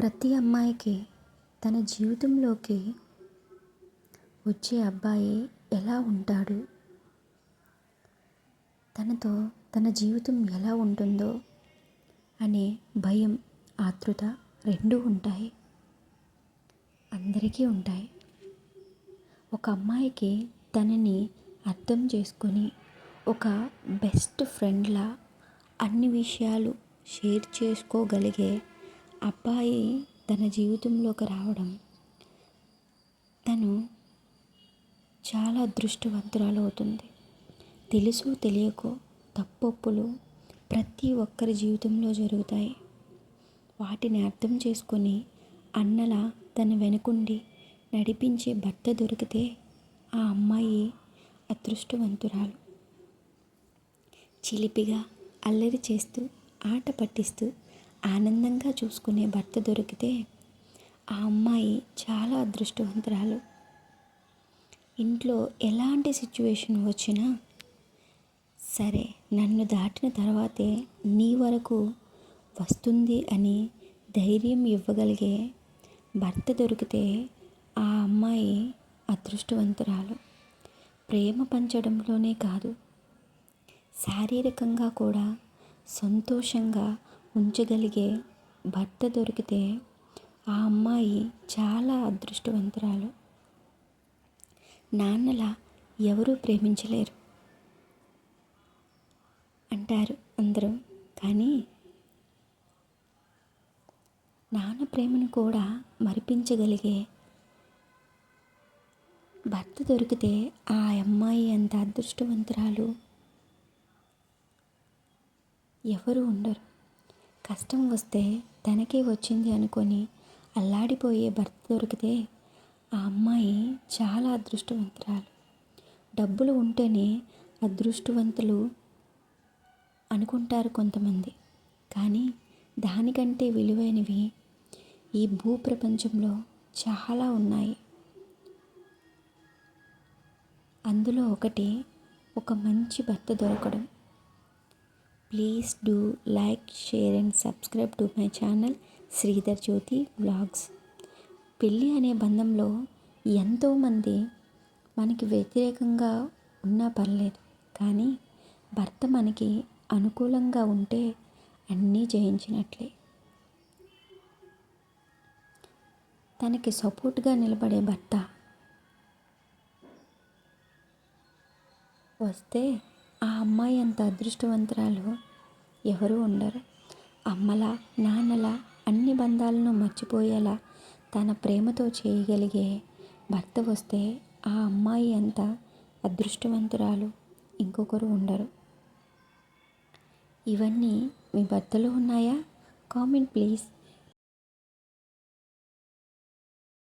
ప్రతి అమ్మాయికి తన జీవితంలోకి వచ్చే అబ్బాయి ఎలా ఉంటాడు? తనతో తన జీవితం ఎలా ఉంటుందో అనే భయం ఆతృత రెండూ ఉంటాయి. అందరికీ ఉంటాయి. ఒక అమ్మాయికి తనని అర్థం చేసుకొని ఒక బెస్ట్ ఫ్రెండ్లా అన్ని విషయాలు షేర్ చేసుకోగలిగే అబ్బాయి తన జీవితంలోకి రావడం తను చాలా అదృష్టవంతురాలు అవుతుంది. తెలుసు తెలియకో తప్పొప్పులు ప్రతి ఒక్కరి జీవితంలో జరుగుతాయి. వాటిని అర్థం చేసుకొని అన్నలా తన వెనుకుండి నడిపించే భర్త దొరికితే ఆ అమ్మాయి అదృష్టవంతురాలు. చిలిపిగా అల్లరి చేస్తూ ఆట పట్టిస్తూ ఆనందంగా చూసుకునే భర్త దొరికితే ఆ అమ్మాయి చాలా అదృష్టవంతురాలు. ఇంట్లో ఎలాంటి సిచ్యువేషన్ వచ్చినా సరే నన్ను దాటిన తర్వాతే నీ వరకు వస్తుంది అని ధైర్యం ఇవ్వగలిగే భర్త దొరికితే ఆ అమ్మాయి అదృష్టవంతురాలు. ప్రేమ పంచడంలోనే కాదు శారీరకంగా కూడా సంతోషంగా ఉంచగలిగే భర్త దొరికితే ఆ అమ్మాయి చాలా అదృష్టవంతురాలు. నాన్నలా ఎవరూ ప్రేమించలేరు అంటారు అందరూ. కానీ నాన్న ప్రేమను కూడా మరిపించగలిగే భర్త దొరికితే ఆ అమ్మాయి అంత అదృష్టవంతురాలు ఎవరు ఉండరు. కష్టం వస్తే తనకే వచ్చింది అనుకొని అల్లాడిపోయే భర్త దొరికితే ఆ అమ్మాయి చాలా అదృష్టవంతురాలు. డబ్బులు ఉంటేనే అదృష్టవంతులు అనుకుంటారు కొంతమంది. కానీ దానికంటే విలువైనవి ఈ భూప్రపంచంలో చాలా ఉన్నాయి. అందులో ఒకటి ఒక మంచి భర్త దొరకడం. Please do like share and subscribe to my channel Sridhar Jyothi blogs పెళ్ళి అనే బంధంలో ఎంతోమంది మనకి వ్యతిరేకంగా ఉన్నా పర్లేదు కానీ భర్త మనకి అనుకూలంగా ఉంటే అన్నీ జయించినట్లే. తనకి సపోర్ట్గా నిలబడే భర్త వస్తే ఆ అమ్మాయి అంత అదృష్టవంతురాలు ఎవరూ ఉండరు. అమ్మలా నాన్నలా అన్ని బంధాలను మర్చిపోయేలా తన ప్రేమతో చేయగలిగే భర్త వస్తే ఆ అమ్మాయి అంత అదృష్టవంతురాలు ఇంకొకరు ఉండరు. ఇవన్నీ మీ భర్తలో ఉన్నాయా? Comment please.